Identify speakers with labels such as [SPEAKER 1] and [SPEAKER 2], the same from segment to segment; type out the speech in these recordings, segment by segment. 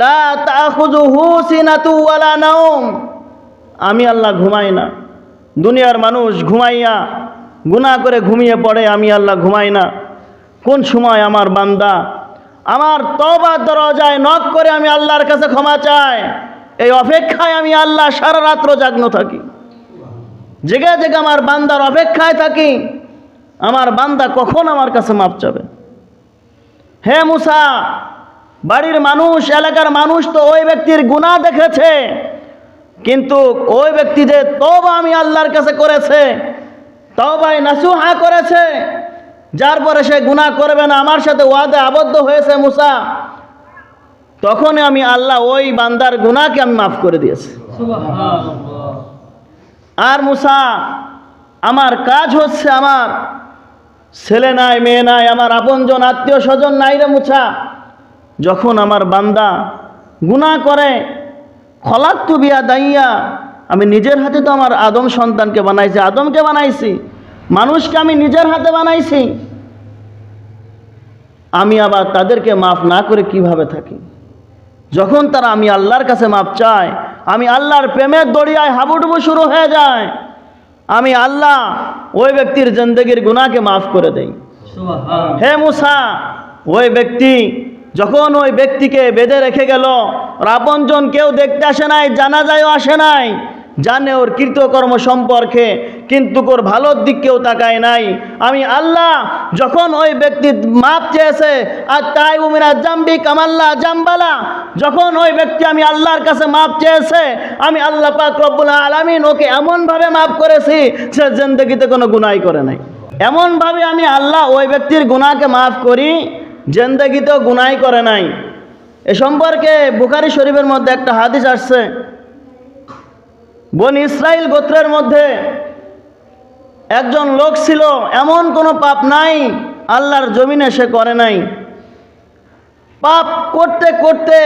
[SPEAKER 1] লা আমি আল্লাহ ঘুমাই না। দুনিয়ার মানুষ ঘুমাইয়া গুনাহ করে ঘুমিয়ে পড়ে, আমি আল্লাহ ঘুমাই না। কোন সময় আমার বান্দা আমার তবার দরজায় নক করে আমি আল্লাহর কাছে ক্ষমা চাই, এই অপেক্ষায় আমি আল্লাহ সারা রাত্র জাগ্ন থাকি। জেগে জেগে আমার বান্দার অপেক্ষায় থাকি, আমার বান্দা কখন আমার কাছে মাপ চাবে? হে মুসা বাড়ির মানুষ এলাকার মানুষ তো ওই ব্যক্তির গুণা দেখেছে। কিন্তু ওই ব্যক্তি যে তবা আমি আল্লাহর কাছে করেছে তবাই নাসুহা করেছে যার পরে সে গুণা করবে না আমার সাথে ওয়াদে আবদ্ধ হয়েছে মুসা তখন আমি আল্লাহ ওই বান্দার গুণাকে আমি মাফ করে দিয়েছি। আর মুসা আমার কাজ হচ্ছে আমার ছেলে নাই মেয়ে নাই আমার আপনজন আত্মীয় স্বজন নাই রে মুছা যখন আমার বান্দা গুনাহ করে খলাক তু বিয়া দাইয়া আমি নিজের হাতে তো আমার আদম সন্তানকে বানাইছি আদমকে বানাইছি মানুষকে আমি নিজের হাতে বানাইছি আমি আবার তাদেরকে মাফ না করে কীভাবে থাকি? যখন তারা আমি আল্লাহর কাছে মাপ চায় আমি আল্লাহর প্রেমের দড়িয়ায় হাবুডুবু শুরু হয়ে যায় আমি আল্লাহ ওই ব্যক্তির জিন্দগির গুনাহকে মাফ করে দেই। হে মুসা ওই ব্যক্তি যখন ওই ব্যক্তিকে বেঁধে রেখে গেল আপনজন কেউ দেখতে আসে নাই জানা যায়ও আসে নাই, জানে ওর কৃতকর্ম সম্পর্কে, কিন্তু ওর ভালোর দিক কেউ তাকায় নাই। আমি আল্লাহ, যখন ওই ব্যক্তি মাপ চেয়েছে, আর তাই উমিরা জাম্বি কামাল্লা জাম্বালা। যখন ওই ব্যক্তি আমি আল্লাহর কাছে মাপ চেয়েছে, আমি আল্লাহ পাক রব্বুল আলামিন ওকে এমনভাবে মাফ করেছি, সে জিন্দগিতে কোনো গুনাই করে নাই। এমনভাবে আমি আল্লাহ ওই ব্যক্তির গুণাকে মাফ করি জেন্দেগিতেও গুনাই করে নাই। এ সম্পর্কে বুখারি শরীফের মধ্যে একটা হাদিস আসছে। বন ইসরাইল গোত্রের মধ্যে একজন লোক ছিল, এমন কোনো পাপ নাই, আল্লাহর জমিনে সে করে নাই। পাপ করতে করতে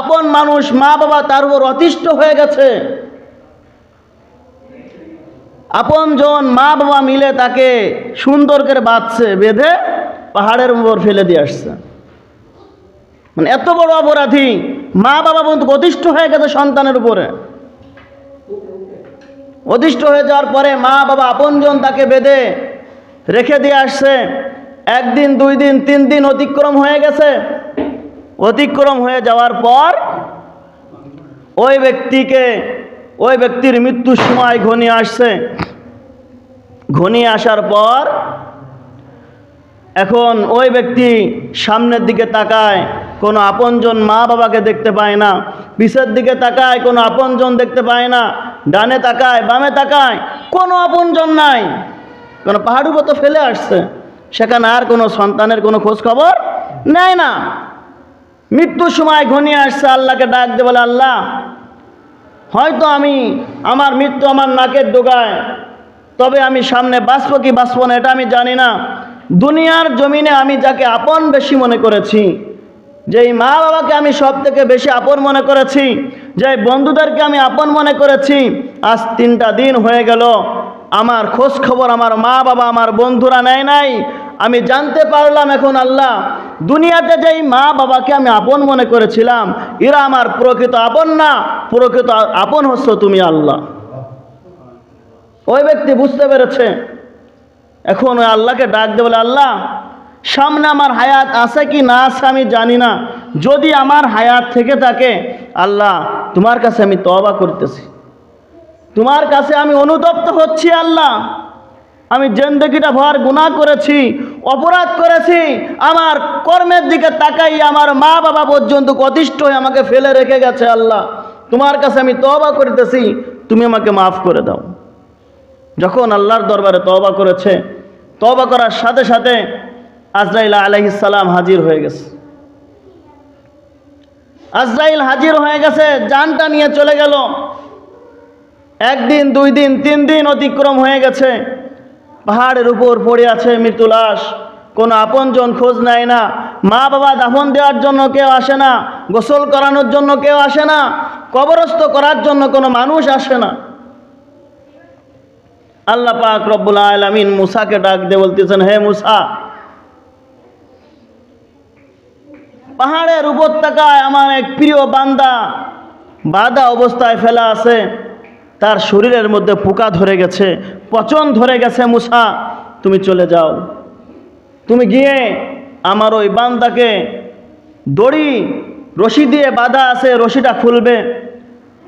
[SPEAKER 1] আপন মানুষ মা বাবা তার উপর অতিষ্ঠ হয়ে গেছে। আপনজন মা বাবা মিলে তাকে সুন্দর করে বাঁধছে, বেঁধে পাহাড়ের উপর ফেলে দিয়ে আসছে। মানে এত বড় অপরাধী মা বাবা বন্ধু অতিষ্ঠ হয়ে গেছে সন্তানের উপরে। অতিষ্ঠ হয়ে যাওয়ার পরে মা বাবা আপনজন তাকে বেঁধে রেখে দিয়ে আসছে। একদিন, দুই দিন, তিন দিন অতিক্রম হয়ে গেছে। অতিক্রম হয়ে যাওয়ার পর ওই ব্যক্তিকে, ওই ব্যক্তির মৃত্যুর সময় ঘনিয়ে আসছে। ঘনিয়ে আসার পর এখন ওই ব্যক্তি সামনের দিকে তাকায়, কোনো আপনজন মা বাবাকে দেখতে পায় না। পিছের দিকে তাকায়, কোনো আপনজন দেখতে পায় না। ডানে তাকায়, বামে তাকায়, কোনো আপনজন নাই। কোনো পাহাড় উপর তো ফেলে আসছে। সেখানে আর কোনো সন্তানের কোনো খোঁজ খবর নেয় না। মৃত্যুর সময় ঘনিয়ে আসছে, আল্লাহকে ডাক দে বলে, আল্লাহ, হয়তো আমি আমার মৃত্যু আমার নাকের ডোগায়, তবে আমি সামনে বাঁচবো কি বাঁচবো না, এটা আমি জানি না। দুনিয়ার জমিনে আমি যাকে আপন বেশি মনে করেছি, যেই মা বাবাকে আমি সব থেকে বেশি আপন মনে করেছি যে বন্ধুদেরকে আমি আপন মনে করেছি, আজ তিনটা দিন হয়ে গেল, আমার খোঁজ খবর আমার মা বাবা আমার বন্ধুরা নেয় নাই, আমি জানতে পারলাম এখন আল্লাহ, দুনিয়াতে যেই মা বাবাকে আমি আপন মনে করেছিলাম, এরা আমার প্রকৃত আপন না, প্রকৃত আপন হচ্ছ তুমি আল্লাহ। ওই ব্যক্তি বুঝতে পেরেছে এখন ওই আল্লাহকে ডাক দে, বলে, আল্লাহ, সামনে আমার হায়াত আছে কি না আছে আমি জানি না। যদি আমার হায়াত থেকে থাকে, আল্লাহ, তোমার কাছে আমি তবা করতেছি। তোমার কাছে আমি অনুতপ্ত হচ্ছি, আল্লাহ। আমি জেন্দেগিটা ভর গুনাহ করেছি, অপরাধ করেছি। আমার কর্মের দিকে তাকাই, আমার মা বাবা পর্যন্ত অতিষ্ঠ হয়ে আমাকে ফেলে রেখে গেছে, আল্লাহ। তোমার কাছে আমি তবা করতেছি, তুমি আমাকে মাফ করে দাও। যখন আল্লাহর দরবারে তবা করেছে তবা করার সাথে সাথে আজরাইল আলহিসাল্লাম হাজির হয়ে গেছে। আজরাইল হাজির হয়ে গেছে, জানটা নিয়ে চলে গেল। একদিন, দুই দিন, তিন দিন অতিক্রম হয়ে গেছে। পাহাড়ের উপর পড়ে আছে মৃত্যু কোনো আপনজন খোঁজ নেয় না। মা বাবা দাফন দেওয়ার জন্য কেউ আসে না। গোসল করানোর জন্য কেউ আসে না। কবরস্থ করার জন্য কোনো মানুষ আসে না। আল্লাহ পাক রব্বুল আলামিন মুসাকে ডাক দিয়ে বলতেছেন, হে মুসা, পাহাড়ের উপত্যকায় আমার এক প্রিয় বান্দা বাদা অবস্থায় ফেলা আছে। তার শরীরের মধ্যে পোকা ধরে গেছে, পচন ধরে গেছে, মুসা, তুমি চলে যাও। তুমি গিয়ে আমার ওই বান্দাকে দড়ি, রশি দিয়ে বাঁধা আছে, রশিটা খুলবে।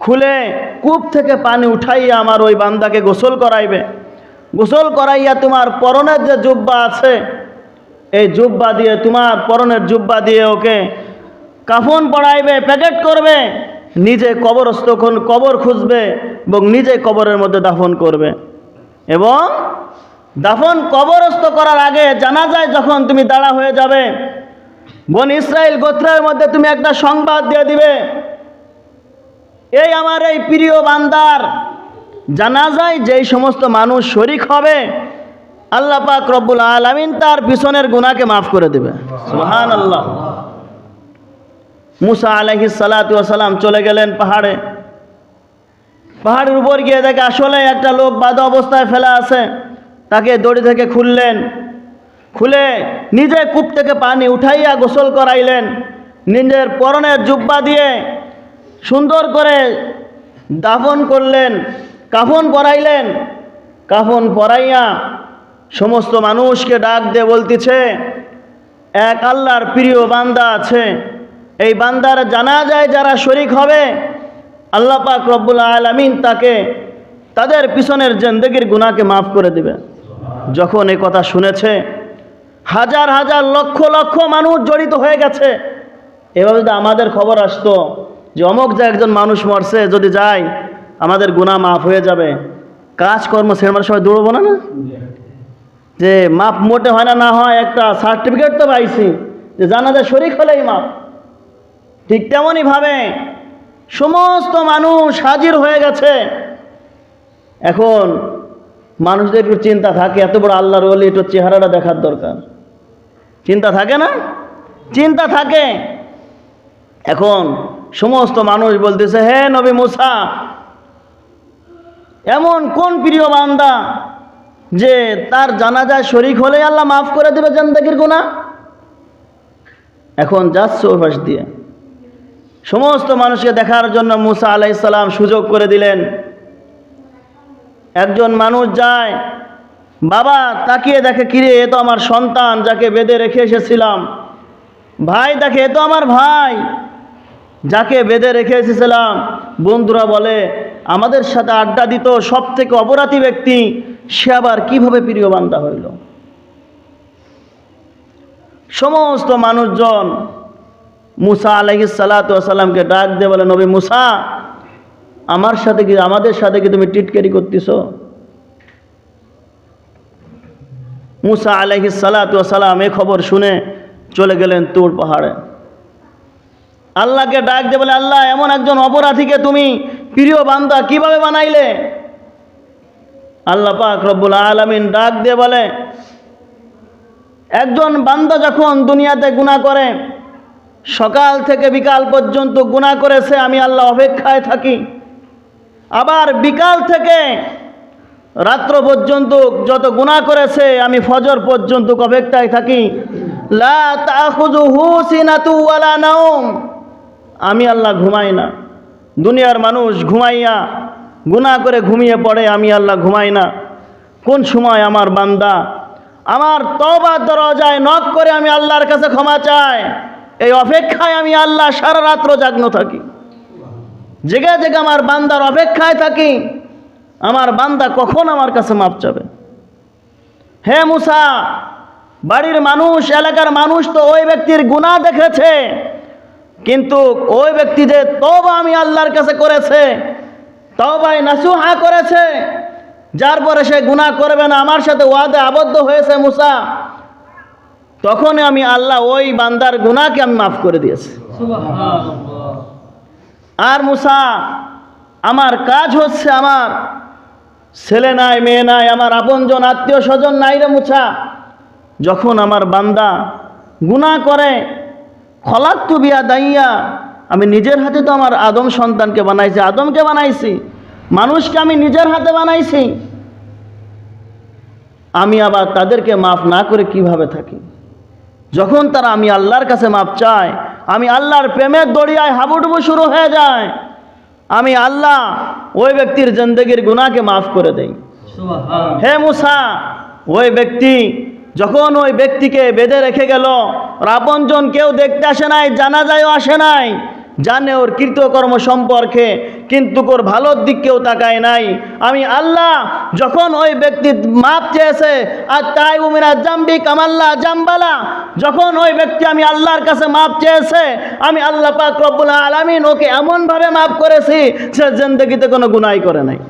[SPEAKER 1] খুলে কূপ থেকে পানি উঠাইয়া আমার ওই বান্দাকে গোসল করাইবে। গোসল করাইয়া তোমার পরনের যে জুব্বা আছে, এই জুব্বা দিয়ে, তোমার পরনের জুব্বা দিয়ে ওকে কাফন পড়াইবে প্যাকেট করবে, নিজে কবরস্থ খন- কবর খুঁজবে এবং নিজে কবরের মধ্যে দাফন করবে। এবং দাফন কবরস্থ করার আগে জানা যায় যখন তুমি দাঁড়া হয়ে যাবে, বন ইসরায়েল গোত্রের মধ্যে তুমি একটা সংবাদ দিয়ে দিবে এই আমার এই প্রিয় বান্দার জানা যায় যেই সমস্ত মানুষ শরিক হবে, আল্লাহ পাক রব্বুল আলমিন তার পিছনের গুনাহকে মাফ করে দেবে। সুহান আল্লাহ মুসা আলহি সালাম চলে গেলেন পাহাড়ে। পাহাড়ের উপর গিয়ে দেখে আসলে একটা লোক বাধা অবস্থায় ফেলা আছে। তাকে দড়ি থেকে খুললেন। খুলে নিজে কূপ থেকে পানি উঠাইয়া গোসল করাইলেন। নিজের পরনের জুব্বা দিয়ে সুন্দর করে দাফন করলেন, কাফন পরাইলেন। কাফন পরাইয়া সমস্ত মানুষকে ডাক দিয়ে বলতেছে, এক আল্লাহর প্রিয় বান্দা আছে। এই বান্দার জানা যায় যারা শরিক হবে, আল্লাহ পাক রব্বুল আলমিন তাকে তাদের পিছনের জেন্দেগির গুণাকে মাফ করে দিবে যখন এই কথা শুনেছে, হাজার হাজার লক্ষ লক্ষ মানুষ জড়িত হয়ে গেছে। এভাবে যদি আমাদের খবর আসতো যে অমুক যে একজন মানুষ মরছে, যদি যাই আমাদের গুনাহ মাফ হয়ে যাবে। কাজকর্ম সেরমার সবাই দৌড়বো না না? যে মাপ মোটে হয় না না হয়, একটা সার্টিফিকেট তো পাইছি, যে জানাজা শরিক হলেই মাপ। ঠিক তেমনইভাবে সমস্ত মানুষ হাজির হয়ে গেছে। এখন মানুষদের একটু চিন্তা থাকে, এত বড় আল্লাহর বলে একটু চেহারাটা দেখার দরকার। চিন্তা থাকে না? চিন্তা থাকে। এখন সমস্ত মানুষ বলতেছে, হে নবী মুসা, এমন কোন প্রিয় বান্দা যে তার জানাজায় শরিক হলে আল্লাহ মাফ করে দেবে জান্দাগির গুণা এখন যাচ্ছে পাশ দিয়ে। সমস্ত মানুষকে দেখার জন্য মুসা আলাইসাল্লাম সুযোগ করে দিলেন। একজন মানুষ যায়, বাবা, তাকিয়ে দেখে, কিরে, এ তো আমার সন্তান যাকে বেঁধে রেখে এসেছিলাম। ভাই, দেখে, এ তো আমার ভাই। যাকে বেঁধে রেখে এসেছিলাম বন্ধুরা বলে, আমাদের সাথে আড্ডা দিত সব থেকে অপরাধী ব্যক্তি, সে আবার কীভাবে প্রিয় বান্দা হইল? সমস্ত মানুষজন মুসা আলহি সালাতামকে ডাক দিয়ে বলে, নবী মুসা, আমার সাথে কি, আমাদের সাথে কি তুমি টিটকারি করতেছ? মুসা আলহি সালাতাম এ খবর শুনে চলে গেলেন তুর পাহাড়ে। আল্লাহকে ডাক দিয়ে বলে, আল্লাহ, এমন একজন অপরাধীকে তুমি প্রিয় বান্দা কীভাবে বানাইলে? আল্লাহ পাক রব্বুল আলমিন ডাক দিয়ে বলে, একজন বান্দা যখন দুনিয়াতে গুণা করে, সকাল থেকে বিকাল পর্যন্ত গুণা করেছে, আমি আল্লাহ অপেক্ষায় থাকি। আবার বিকাল থেকে রাত্র পর্যন্ত যত গুণা করেছে, আমি ফজর পর্যন্ত অপেক্ষায় থাকি। লা আমি আল্লাহ ঘুমাই না। দুনিয়ার মানুষ ঘুমাইয়া গুনাহ করে ঘুমিয়ে পড়ে, আমি আল্লাহ ঘুমাই না। কোন সময় আমার বান্দা আমার তবা দরজায় নক করে আমি আল্লাহর কাছে ক্ষমা চাই, এই অপেক্ষায় আমি আল্লাহ সারা রাত্র জাগ্ন থাকি। জেগে জেগে আমার বান্দার অপেক্ষায় থাকি, আমার বান্দা কখন আমার কাছে মাপ চাবে? হে মুসা, বাড়ির মানুষ, এলাকার মানুষ তো ওই ব্যক্তির গুণা দেখেছে। কিন্তু ওই ব্যক্তি যে তবা আমি আল্লাহর কাছে করেছে তবাই নাসুহা করেছে যার পরে সে গুণা করবে না আমার সাথে ওয়াদে আবদ্ধ হয়েছে মুসা তখনই আমি আল্লাহ ওই বান্দার গুণাকে আমি মাফ করে দিয়েছি। আর মুসা আমার কাজ হচ্ছে আমার ছেলে নাই মেয়ে নাই আমার আপনজন আত্মীয় স্বজন নাই রে মুছা যখন আমার বান্দা গুণা করে খলাক্তু বিয়া দাইয়া। আমি নিজের হাতে তো আমার আদম সন্তানকে বানাইছি আদমকে বানাইছি মানুষকে আমি নিজের হাতে বানাইছি। আমি আবার তাদেরকে মাফ না করে কীভাবে থাকি? যখন তারা আমি আল্লাহর কাছে মাপ চায় আমি আল্লাহর প্রেমের দড়িয়ায় হাবুডুবু শুরু হয়ে যায়। আমি আল্লাহ ওই ব্যক্তির জিন্দগির গুণাকে মাফ করে দেই। হে মুসা ওই ব্যক্তি যখন ওই ব্যক্তিকে বেঁধে রেখে গেল আপনজন কেউ দেখতে আসে নাই জানা যায়ও আসে নাই, জানে ওর কৃতকর্ম সম্পর্কে, কিন্তু ওর ভালোর দিক কেউ তাকায় নাই। আমি আল্লাহ, যখন ওই ব্যক্তি মাপ চেয়েছে, আর তাই উমিনা জাম্বি কামাল্লা জাম্বালা। যখন ওই ব্যক্তি আমি আল্লাহর কাছে মাপ চেয়েছে, আমি আল্লাহ পাক রব্বুল আলামিন ওকে এমনভাবে মাপ করেছি, সে জিন্দগিতে কোনো গুনাই করে নাই।